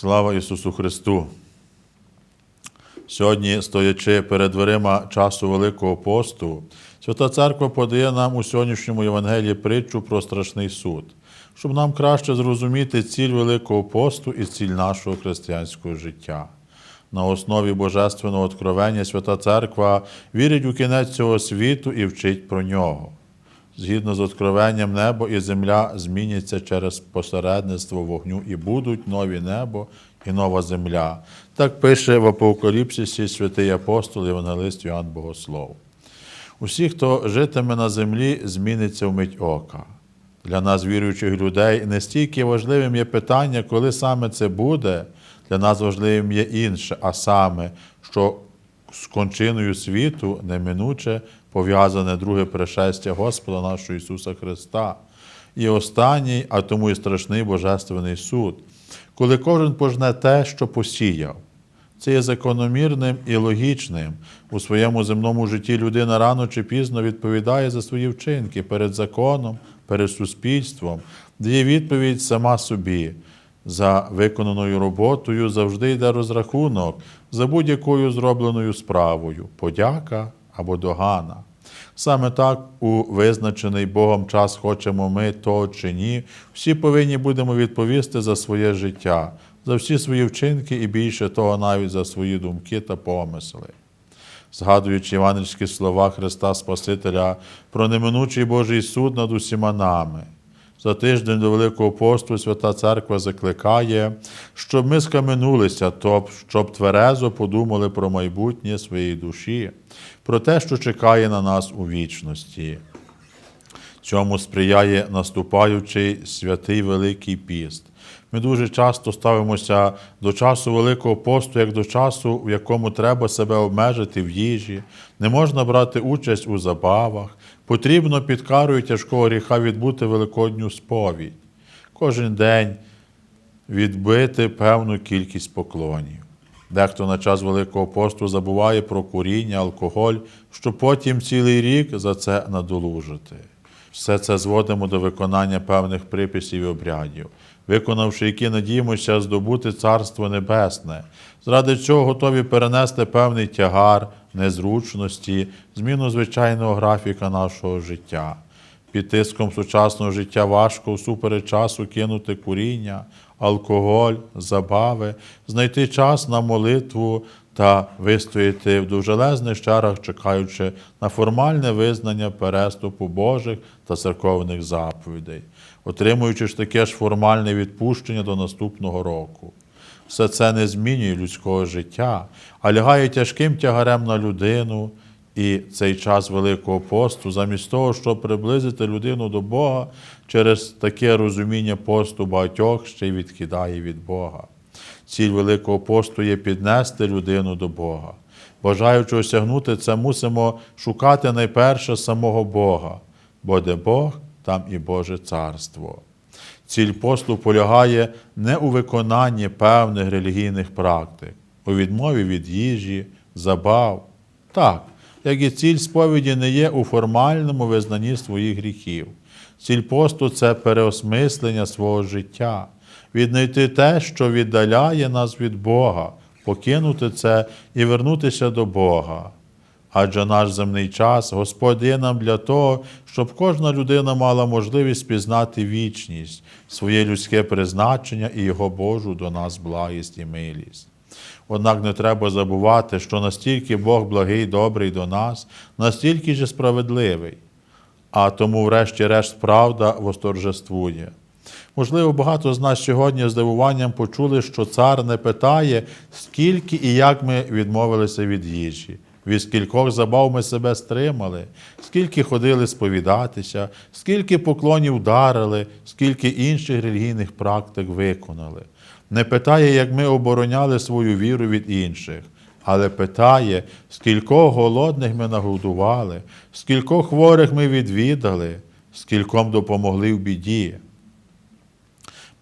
Слава Ісусу Христу! Сьогодні, стоячи перед дверима часу Великого посту, Свята Церква подає нам у сьогоднішньому Євангелії притчу про страшний суд, щоб нам краще зрозуміти ціль Великого посту і ціль нашого християнського життя. На основі Божественного откровення Свята Церква вірить у кінець цього світу і вчить про нього. Згідно з откровенням, небо і земля зміняться через посередництво вогню, і будуть нові небо і нова земля. Так пише в Апокаліпсисі святий апостол Євангелист Йоанн Богослов. Усі, хто житиме на землі, зміниться вмить ока. Для нас, віруючих людей, не стільки важливим є питання, коли саме це буде, для нас важливим є інше, а саме, що з кончиною світу неминуче пов'язане друге пришестя Господа нашого Ісуса Христа. І останній, а тому і страшний Божественний суд, коли кожен пожне те, що посіяв. Це є закономірним і логічним. У своєму земному житті людина рано чи пізно відповідає за свої вчинки перед законом, перед суспільством, дає відповідь сама собі. За виконаною роботою завжди йде розрахунок за будь-якою зробленою справою, подяка або догана. Саме так у визначений Богом час хочемо ми то чи ні, всі повинні будемо відповісти за своє життя, за всі свої вчинки і більше того, навіть за свої думки та помисли. Згадуючи івангельські слова Христа Спасителя про неминучий Божий суд над усіма нами. За тиждень до Великого посту Свята Церква закликає, щоб ми скаменулися, тобто, щоб тверезо подумали про майбутнє своєї душі, про те, що чекає на нас у вічності. Цьому сприяє наступаючий святий Великий піст. Ми дуже часто ставимося до часу Великого посту, як до часу, в якому треба себе обмежити в їжі, не можна брати участь у забавах, потрібно під карою тяжкого гріха відбути великодню сповідь. Кожен день відбити певну кількість поклонів. Дехто на час Великого посту забуває про куріння, алкоголь, щоб потім цілий рік за це надолужити. Все це зводимо до виконання певних приписів і обрядів, виконавши які надіємося здобути Царство Небесне, заради чого готові перенести певний тягар, незручності, зміну звичайного графіка нашого життя. Під тиском сучасного життя важко всупереч часу кинути куріння, алкоголь, забави, знайти час на молитву та вистояти в довжелезних чарах, чекаючи на формальне визнання переступу Божих та церковних заповідей, отримуючи ж таке ж формальне відпущення до наступного року. Все це не змінює людського життя, а лягає тяжким тягарем на людину. І цей час Великого посту, замість того, щоб приблизити людину до Бога, через таке розуміння посту багатьох ще й відкидає від Бога. Ціль Великого посту є піднести людину до Бога. Бажаючи осягнути це, мусимо шукати найперше самого Бога, бо де Бог, там і Боже Царство. Ціль посту полягає не у виконанні певних релігійних практик, у відмові від їжі, забав. Так, як і ціль сповіді не є у формальному визнанні своїх гріхів. Ціль посту це переосмислення свого життя, віднайти те, що віддаляє нас від Бога, покинути це і вернутися до Бога. Адже наш земний час Господь є нам для того, щоб кожна людина мала можливість пізнати вічність, своє людське призначення і Його Божу до нас благість і милість. Однак не треба забувати, що настільки Бог благий, добрий до нас, настільки ж справедливий, а тому, врешті-решт, правда восторжествує. Можливо, багато з нас сьогодні здивуванням почули, що цар не питає, скільки і як ми відмовилися від їжі, від скількох забав ми себе стримали, скільки ходили сповідатися, скільки поклонів дарили, скільки інших релігійних практик виконали. Не питає, як ми обороняли свою віру від інших, але питає, скількох голодних ми нагодували, скількох хворих ми відвідали, скільком допомогли в біді.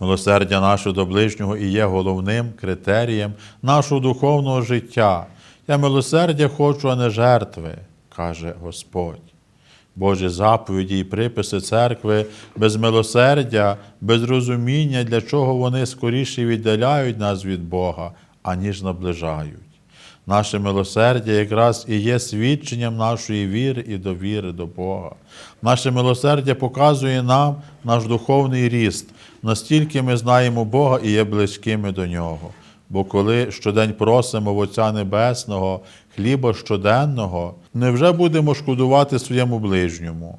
Милосердя наше до ближнього і є головним критерієм нашого духовного життя. Я милосердя хочу, а не жертви, каже Господь. Божі заповіді і приписи церкви без милосердя, без розуміння, для чого вони скоріше віддаляють нас від Бога, аніж наближають. Наше милосердя якраз і є свідченням нашої віри і довіри до Бога. Наше милосердя показує нам наш духовний ріст, настільки ми знаємо Бога і є близькими до Нього. Бо коли щодень просимо в Отця Небесного хліба щоденного, невже будемо шкодувати своєму ближньому?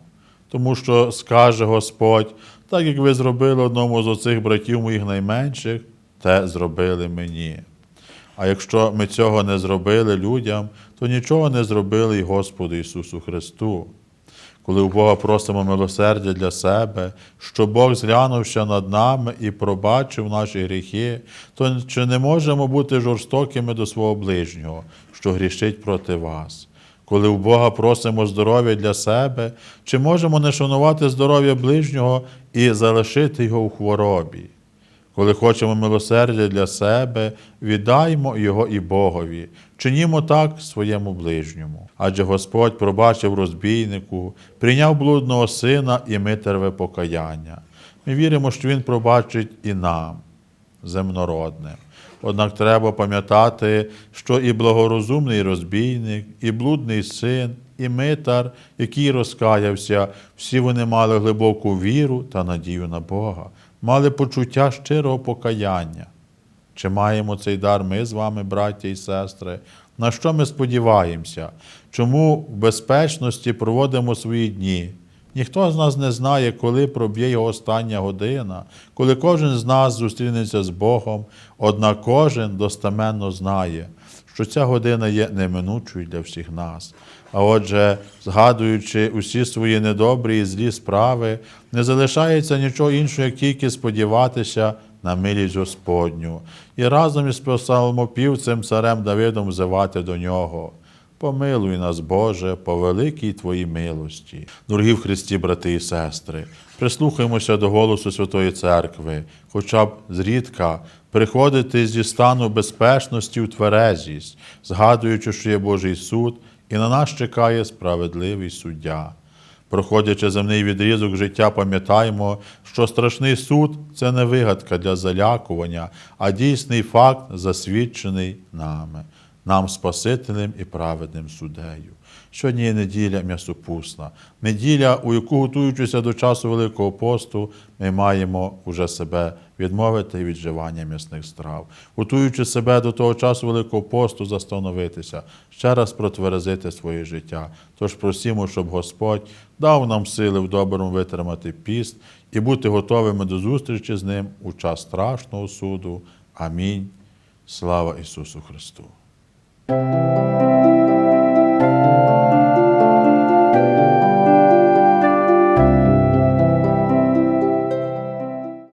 Тому що скаже Господь, так як ви зробили одному з оцих братів моїх найменших, те зробили мені. А якщо ми цього не зробили людям, то нічого не зробили й Господу Ісусу Христу. Коли у Бога просимо милосердя для себе, що Бог зглянувся над нами і пробачив наші гріхи, то чи не можемо бути жорстокими до свого ближнього, що грішить проти вас? Коли у Бога просимо здоров'я для себе, чи можемо не шанувати здоров'я ближнього і залишити його у хворобі? Коли хочемо милосердя для себе, віддаймо його і Богові, чинімо так своєму ближньому. Адже Господь пробачив розбійнику, прийняв блудного сина і митерве покаяння. Ми віримо, що Він пробачить і нам, земнородним. Однак треба пам'ятати, що і благорозумний розбійник, і блудний син, і митар, який розкаявся, всі вони мали глибоку віру та надію на Бога, мали почуття щирого покаяння. Чи маємо цей дар ми з вами, браття і сестри? На що ми сподіваємося? Чому в безпечності проводимо свої дні? Ніхто з нас не знає, коли проб'є його остання година, коли кожен з нас зустрінеться з Богом, однак кожен достеменно знає, що ця година є неминучою для всіх нас. А отже, згадуючи усі свої недобрі і злі справи, не залишається нічого іншого, як тільки сподіватися на милість Господню, і разом із псалмопівцем царем Давидом взивати до нього. Помилуй нас, Боже, по великій Твоїй милості. Дорогі в Христі, брати і сестри, прислухаймося до голосу Святої Церкви, хоча б зрідка приходити зі стану безпечності в тверезість, згадуючи, що є Божий суд, і на нас чекає справедливий суддя. Проходячи земний відрізок життя, пам'ятаємо, що страшний суд це не вигадка для залякування, а дійсний факт, засвідчений нами, нам Спасителем і праведним суддею. Сьогодні є неділя м'ясопусна, неділя, у яку, готуючися до часу Великого посту, ми маємо уже себе відмовити від вживання м'ясних страв, готуючи себе до того часу Великого посту, застановитися, ще раз протверезити своє життя. Тож просімо, щоб Господь дав нам сили в доброму витримати піст і бути готовими до зустрічі з ним у час страшного суду. Амінь. Слава Ісусу Христу!